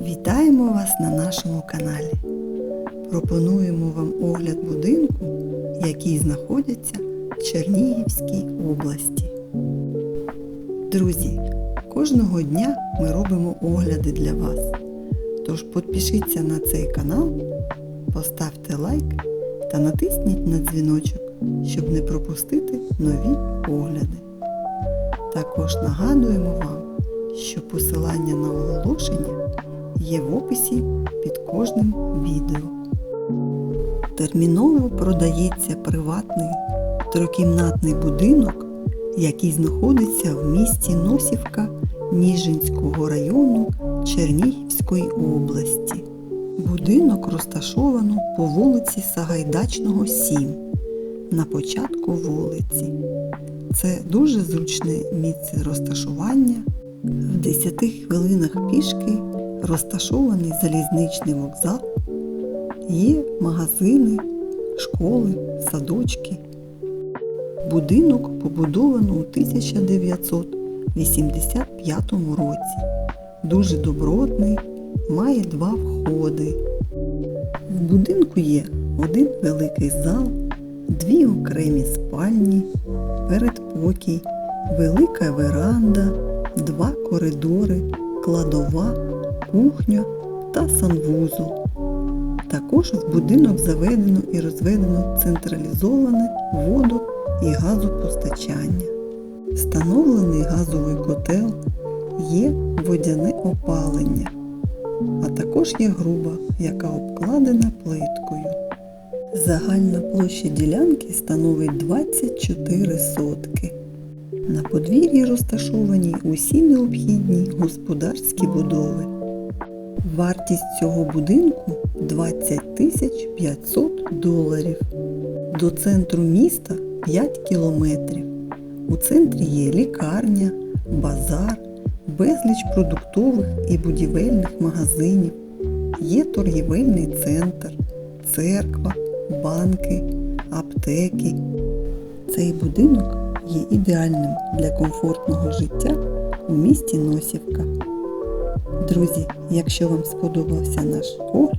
Вітаємо вас на нашому каналі. Пропонуємо вам огляд будинку, який знаходиться в Чернігівській області. Друзі, кожного дня ми робимо огляди для вас. Тож підпишіться на цей канал, поставте лайк та натисніть на дзвіночок, щоб не пропустити нові огляди. Також нагадуємо вам, що посилання на оголошення є в описі під кожним відео. Терміново продається приватний трикімнатний будинок, який знаходиться в місті Носівка Ніжинського району Чернігівської області. Будинок розташовано по вулиці Сагайдачного, 7 на початку вулиці. Це дуже зручне місце розташування. В 10 хвилинах пішки розташований залізничний вокзал, є магазини, школи, садочки. Будинок побудовано у 1985 році. Дуже добротний, має два входи. В будинку є один великий зал, дві окремі спальні, передпокій, велика веранда, два коридори, кладова, кухня та санвузол. Також в будинок заведено і розведено централізоване воду і газопостачання. Встановлений газовий котел, є водяне опалення, а також є груба, яка обкладена плиткою. Загальна площа ділянки становить 24 сотки. На подвір'ї розташовані усі необхідні господарські будови. Вартість цього будинку 20 тисяч 500 доларів. До центру міста 5 кілометрів. У центрі є лікарня, базар, безліч продуктових і будівельних магазинів. Є торгівельний центр, церква, банки, аптеки. Цей будинок є ідеальним для комфортного життя у місті Носівка. Друзі, якщо вам сподобався наш огляд,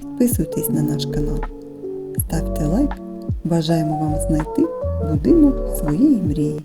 підписуйтесь на наш канал, ставте лайк. Бажаємо вам знайти будинок своєї мрії.